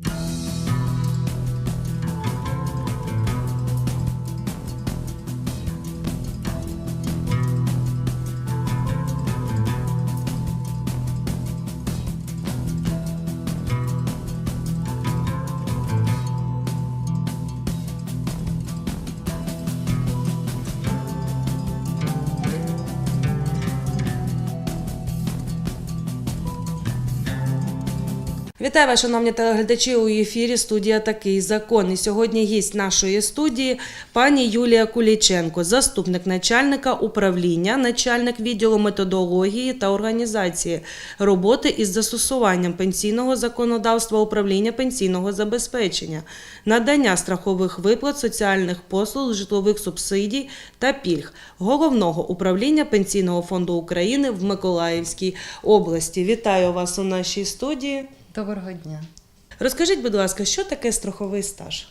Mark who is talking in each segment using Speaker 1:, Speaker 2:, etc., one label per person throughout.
Speaker 1: Thank you. Вітаю вас, шановні телеглядачі. У ефірі студія Такий закон. І сьогодні гість нашої студії пані Юлія Куліченко, заступник начальника управління, начальник відділу методології та організації роботи із застосуванням пенсійного законодавства управління пенсійного забезпечення, надання страхових виплат, соціальних послуг, житлових субсидій та пільг головного управління пенсійного фонду України в Миколаївській області. Вітаю вас у нашій студії.
Speaker 2: Доброго дня.
Speaker 1: Розкажіть, будь ласка, що таке страховий стаж?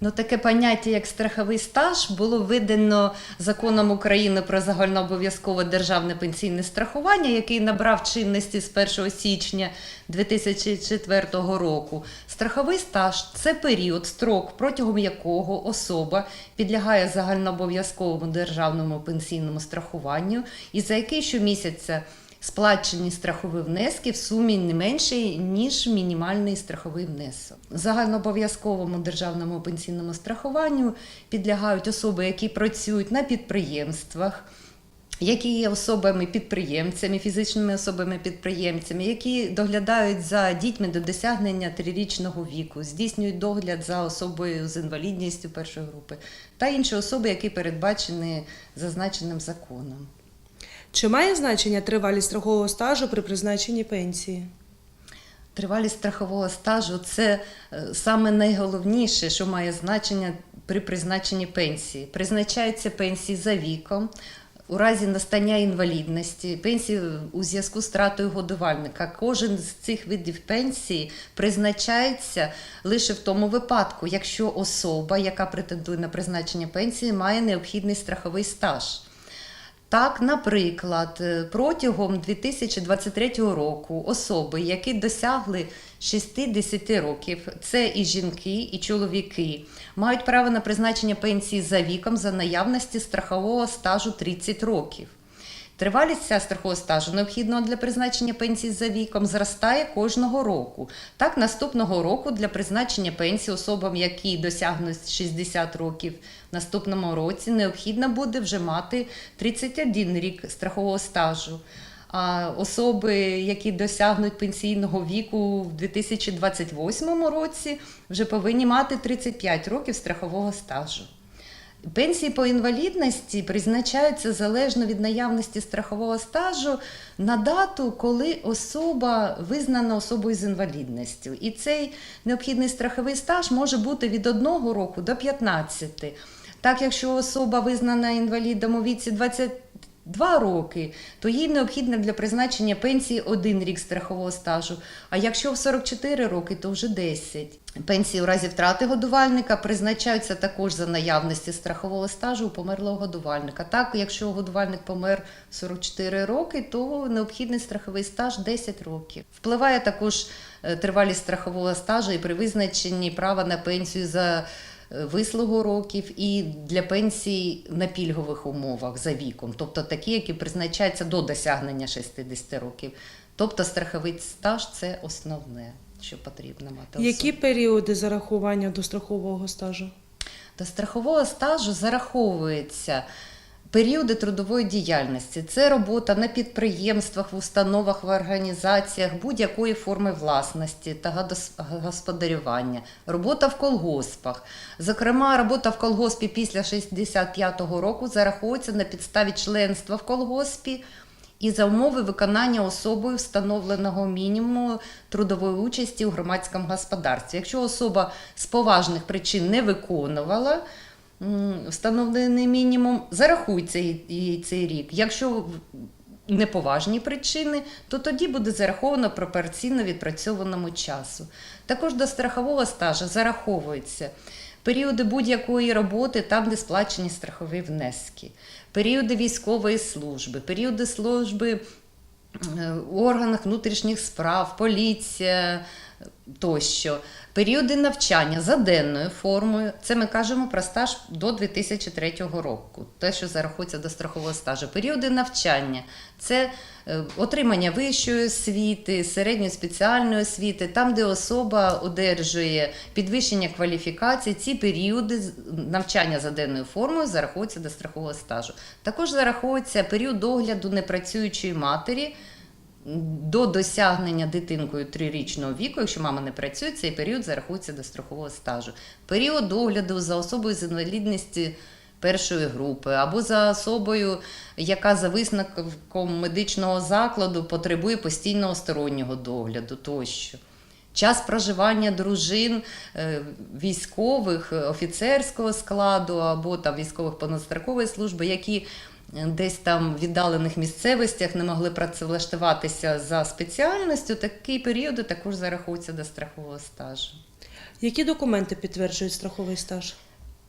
Speaker 2: Ну, таке поняття, як страховий стаж, було введено законом України про загальнообов'язкове державне пенсійне страхування, який набрав чинності з 1 січня 2004 року. Страховий стаж це період, строк, протягом якого особа підлягає загальнообов'язковому державному пенсійному страхуванню, і за який щомісяця сплачені страхові внески в сумі не менше, ніж мінімальний страховий внесок. Загальнообов'язковому державному пенсійному страхуванню підлягають особи, які працюють на підприємствах. Які є особами-підприємцями, фізичними особами-підприємцями, які доглядають за дітьми до досягнення трирічного віку, здійснюють догляд за особою з інвалідністю першої групи та інші особи, які передбачені зазначеним законом.
Speaker 1: Чи має значення тривалість страхового стажу при призначенні пенсії?
Speaker 2: Тривалість страхового стажу це е, саме найголовніше, що має значення при призначенні пенсії. Призначаються пенсії за віком. У разі настання інвалідності, пенсії у зв'язку з втратою годувальника. Кожен з цих видів пенсії призначається лише в тому випадку, якщо особа, яка претендує на призначення пенсії, має необхідний страховий стаж. Так, наприклад, е, протягом 2023 року особи, які досягли 60 років, це і жінки, і чоловіки, мають право на призначення пенсії за віком за наявності страхового стажу 30 років. Тривалість ця страхового стажу необхідного для призначення пенсії за віком зростає кожного року. Так, наступного року для призначення пенсії особам, які досягнуть 60 років в наступному році, необхідно буде вже мати 31 рік страхового стажу. А особи, які досягнуть пенсійного віку в 2028 році, вже повинні мати 35 років страхового стажу. Пенсії по інвалідності призначаються залежно від наявності страхового стажу на дату, коли особа визнана особою з інвалідністю. І цей необхідний страховий стаж може бути від 1 року до 15. Так, якщо особа визнана інвалідом у віці 22 роки, то їй необхідно для призначення пенсії один рік страхового стажу. А якщо в 44 роки, то вже 10. Пенсії у разі втрати годувальника призначаються також за наявності страхового стажу у померлого годувальника. Так, якщо годувальник помер в 44 роки, то необхідний страховий стаж 10 років. Впливає також е, тривалість страхового стажу і при визначенні права на пенсію за вислугу років і для пенсій на пільгових умовах за віком, тобто такі, які призначаються до досягнення 60 років. Тобто страховий стаж це основне, що потрібно мати.
Speaker 1: Які
Speaker 2: особи.
Speaker 1: періоди зарахування до страхового стажу?
Speaker 2: До страхового стажу зараховуються періоди трудової діяльності. Це робота на підприємствах, в установах, в організаціях будь-якої форми власності та господарювання, робота в колгоспах. Зокрема, робота в колгоспі після 65-го року зараховується на підставі членства в колгоспі. І за умови виконання особою встановленого мінімуму трудової участі у громадському господарстві. Якщо особа з поважних причин не виконувала встановлений мінімум, зарахується їй цей рік. Якщо в- неповажні причини, то тоді буде зараховано пропорційно відпрацьованому часу. Також до страхового стажу зараховуються періоди будь-якої роботи, там, де сплачені страхові внески, періоди військової служби, періоди служби е, у органах внутрішніх справ, поліція, тощо. Періоди навчання за денною формою. Це ми кажемо про стаж до 2003 року, те, що зарахується до страхового стажу. Періоди навчання це е, отримання вищої освіти, середньої спеціальної освіти, там, де особа одержує підвищення кваліфікації, ці періоди навчання за денною формою зараховуються до страхового стажу. Також зараховується період догляду непрацюючої матері до досягнення дитинкою трирічного віку, якщо мама не працює, цей період зарахується до страхового стажу. Період догляду за особою з інвалідністю першої групи або за особою, яка за висновком медичного закладу потребує постійного стороннього догляду тощо. Час проживання дружин е, військових, офіцерського складу або там військових понадстрокової служби, які десь там в віддалених місцевостях не могли працевлаштуватися за спеціальністю, такі періоди також зараховуються до страхового стажу.
Speaker 1: Які документи підтверджують страховий стаж?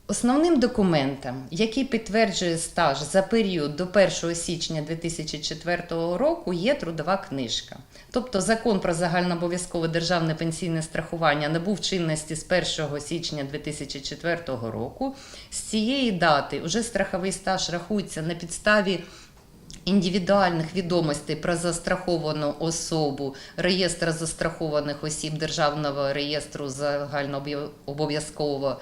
Speaker 2: Основним документом, який підтверджує стаж за період до 1 січня 2004 року, є трудова книжка. Тобто закон про загальнообов'язкове державне пенсійне страхування набув чинності з 1 січня 2004 року. З цієї дати вже страховий стаж рахується на підставі індивідуальних відомостей про застраховану особу реєстра застрахованих осіб Державного реєстру загальнообов'язкового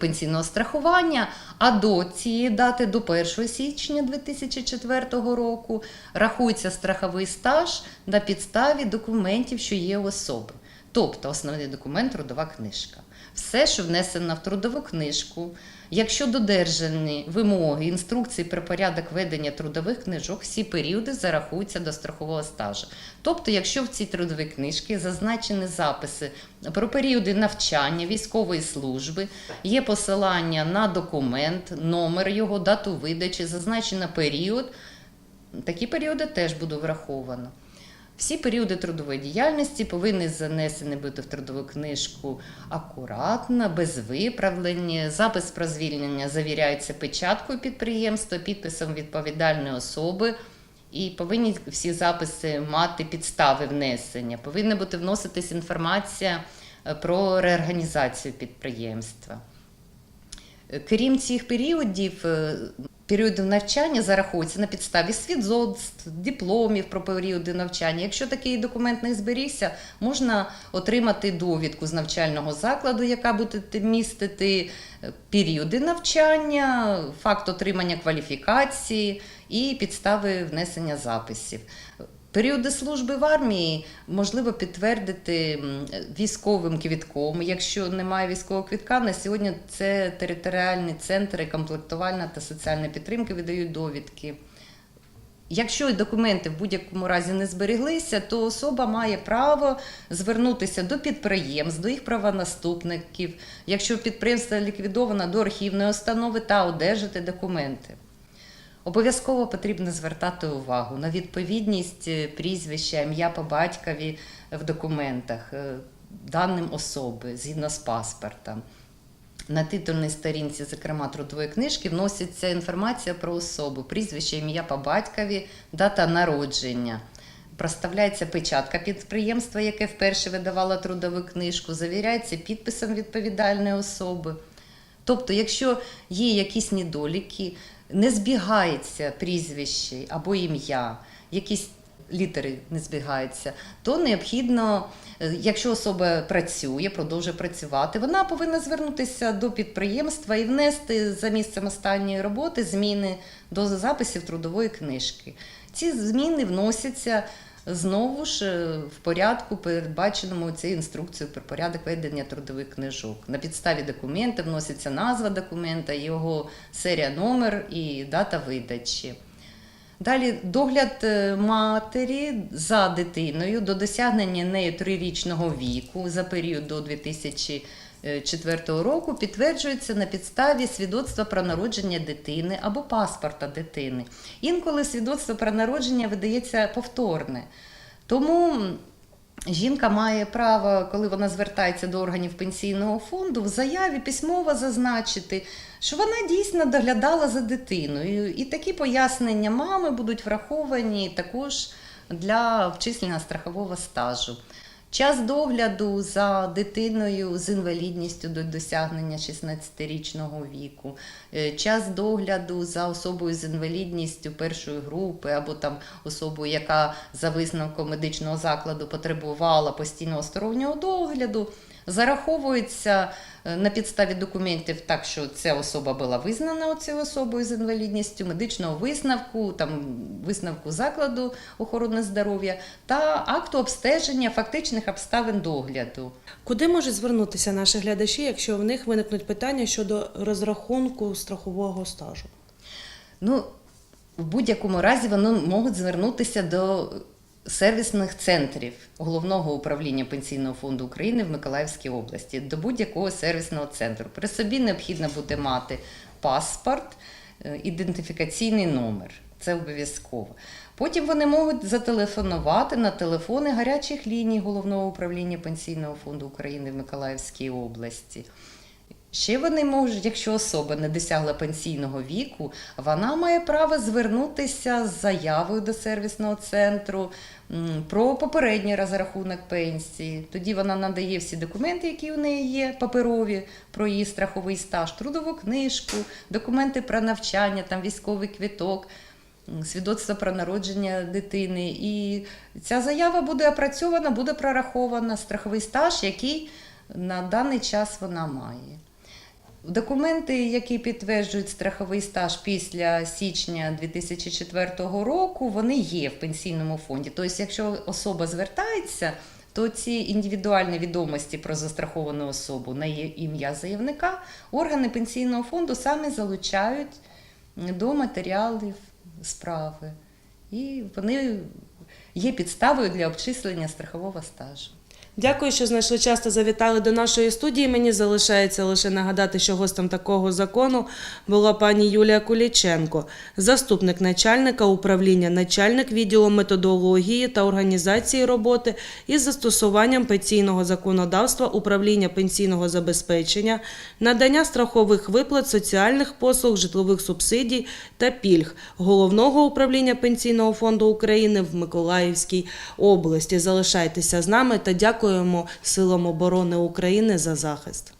Speaker 2: пенсійного страхування. А до цієї дати, до 1 січня 2004 року, рахується страховий стаж на підставі документів, що є у особи. Тобто основний документ трудова книжка. Все, що внесено в трудову книжку, якщо додержані вимоги інструкції про порядок ведення трудових книжок, всі періоди зарахуються до страхового стажу. Тобто, якщо в цій трудовій книжці зазначені записи про періоди навчання, військової служби, є посилання на документ, номер його, дату видачі, зазначено період, такі періоди теж буде враховано. Всі періоди трудової діяльності повинні занесені бути в трудову книжку акуратно, без виправлень. Запис про звільнення завіряється печаткою підприємства, підписом відповідальної особи. І повинні всі записи мати підстави внесення. Повинна бути вноситись інформація е, про реорганізацію підприємства. Крім цих періодів, періоди навчання зараховуються на підставі свідоцтв, дипломів про періоди навчання. Якщо такий документ не зберігся, можна отримати довідку з навчального закладу, яка буде містити е, періоди навчання, факт отримання кваліфікації і підстави внесення записів. Періоди служби в армії можливо підтвердити військовим квітком. Якщо немає військового квітка, на сьогодні це територіальні центри комплектувальна та соціальної підтримки видають довідки. Якщо документи в будь-якому разі не збереглися, то особа має право звернутися до підприємств, до їх правонаступників, якщо підприємство ліквідовано до архівної установи та одержати документи. Обов'язково потрібно звертати увагу на відповідність е, прізвища, ім'я по батькові в документах, е, даним особи згідно з паспортом. На титульній сторінці, зокрема, трудової книжки, вноситься інформація про особу, прізвище, ім'я по батькові, дата народження. Проставляється печатка підприємства, яке вперше видавало трудову книжку, завіряється підписом відповідальної особи. Тобто, якщо є якісь недоліки, не збігається прізвище або ім'я, якісь літери не збігаються, то необхідно, е, якщо особа працює, продовжує працювати, вона повинна звернутися до підприємства і внести за місцем останньої роботи зміни до записів трудової книжки. Ці зміни вносяться знову ж е, в порядку, передбаченому цією інструкцією про порядок ведення трудових книжок. На підставі документа вноситься назва документа, його серія номер і дата видачі. Далі догляд е, матері за дитиною до досягнення нею трирічного віку за період до 2004 року підтверджується на підставі свідоцтва про народження дитини або паспорта дитини. Інколи свідоцтво про народження видається повторне. Тому Жінка має право, коли вона звертається до органів пенсійного фонду, в заяві письмово зазначити, що вона дійсно доглядала за дитиною. І такі пояснення мами будуть враховані також для вчислення страхового стажу. Час догляду за дитиною з інвалідністю до досягнення 16-річного віку, е, час догляду за особою з інвалідністю першої групи або там особою, яка за висновком медичного закладу потребувала постійного стороннього догляду, зараховується е, на підставі документів так, що ця особа була визнана цією особою з інвалідністю, медичного висновку, там висновку закладу охорони здоров'я та акту обстеження фактичних обставин догляду.
Speaker 1: Куди можуть звернутися наші глядачі, якщо в них виникнуть питання щодо розрахунку страхового стажу?
Speaker 2: Ну, в будь-якому разі вони можуть звернутися до сервісних центрів Головного управління Пенсійного фонду України в Миколаївській області, до будь-якого сервісного центру. При собі необхідно буде мати паспорт, е, ідентифікаційний номер. Це обов'язково. Потім вони можуть зателефонувати на телефони гарячих ліній Головного управління Пенсійного фонду України в Миколаївській області. Ще вони можуть, якщо особа не досягла пенсійного віку, вона має право звернутися з заявою до сервісного центру про попередній розрахунок пенсії. Тоді вона надає всі документи, які у неї є, паперові, про її страховий стаж, трудову книжку, документи про навчання, там військовий квіток. Свідоцтво про народження дитини, і ця заява буде опрацьована, буде прорахована страховий стаж, який на даний час вона має. Документи, які підтверджують страховий стаж після січня 2004 року, вони є в пенсійному фонді. Тобто, якщо особа звертається, то ці індивідуальні відомості про застраховану особу на ім'я заявника органи пенсійного фонду самі залучають до матеріалів справи. І вони є підставою для обчислення страхового стажу.
Speaker 1: Дякую, що знайшли час та завітали до нашої студії. Мені залишається лише нагадати, що гостем такого закону була пані Юлія Куліченко, заступник начальника управління, начальник відділу методології та організації роботи із застосуванням пенсійного законодавства управління пенсійного забезпечення, надання страхових виплат, соціальних послуг, житлових субсидій та пільг головного управління пенсійного фонду України в Миколаївській області. Залишайтеся з нами та дякуємо силам оборони України за захист.